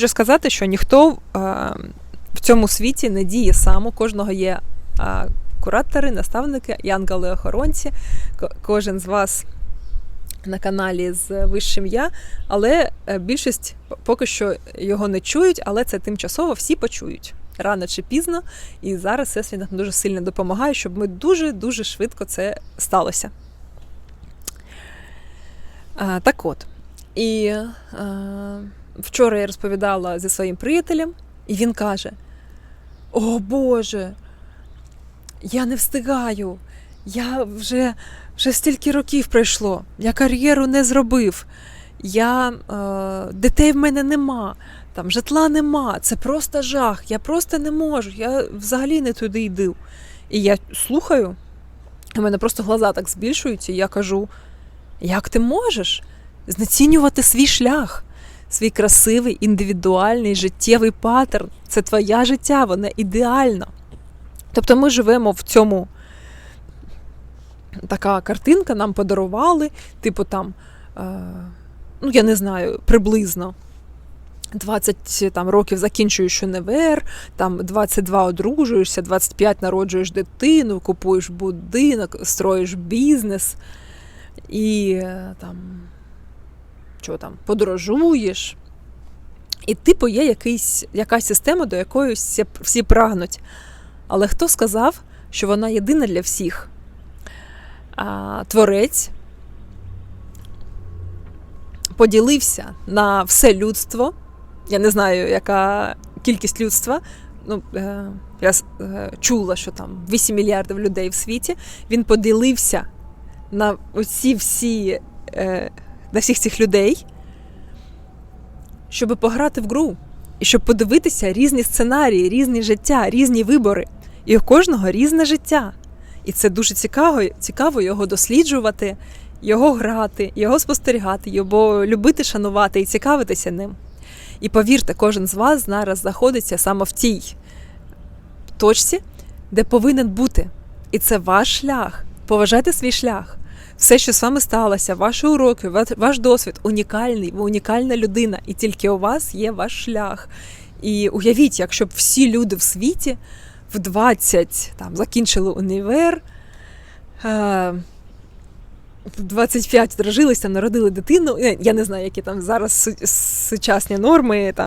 Можу сказати, що ніхто е, в цьому світі не діє сам. У кожного є е, куратори, наставники і ангели-охоронці. Кожен з вас на каналі з вищим я, але е, більшість поки що його не чують, але це тимчасово всі почують. Рано чи пізно, і зараз Всесвіт нам дуже сильно допомагає, щоб ми дуже-дуже швидко це сталося. А, так от. І е, вчора я розповідала зі своїм приятелем, і він каже: О Боже, я не встигаю. Я вже, вже стільки років пройшло, я кар'єру не зробив, я, е, дітей в мене нема, там житла нема, це просто жах, я просто не можу, я взагалі не туди йду. І я слухаю, у мене просто глаза так збільшуються, і я кажу: як ти можеш знецінювати свій шлях? Свій красивий, індивідуальний життєвий паттерн. Це твоє життя, воно ідеально. Тобто ми живемо в цьому. Така картинка нам подарували, типу там, е, ну я не знаю, приблизно 20 там, років закінчуєш універ, там 22 одружуєшся, 25 народжуєш дитину, купуєш будинок, строїш бізнес і е, там що там, подорожуєш. І типу є якийсь, якась система, до якої всі, прагнуть. Але хто сказав, що вона єдина для всіх? А, творець поділився на все людство. Я не знаю, яка кількість людства. Ну, е, я е, чула, що там 8 мільярдів людей в світі. Він поділився на усі всі. Е, на всіх цих людей, щоб пограти в гру і щоб подивитися різні сценарії, різні життя, різні вибори. І у кожного різне життя. І це дуже цікаво, цікаво його досліджувати, його грати, його спостерігати, його любити, шанувати і цікавитися ним. І повірте, кожен з вас зараз знаходиться саме в тій точці, де повинен бути. І це ваш шлях. Поважайте свій шлях все, що з вами сталося, ваші уроки, ваш досвід унікальний, ви унікальна людина, і тільки у вас є ваш шлях. І уявіть, якщо б всі люди в світі в 20 там, закінчили універ, е, в 25 здружилися, народили дитину. Я не знаю, які там зараз сучасні норми. Там,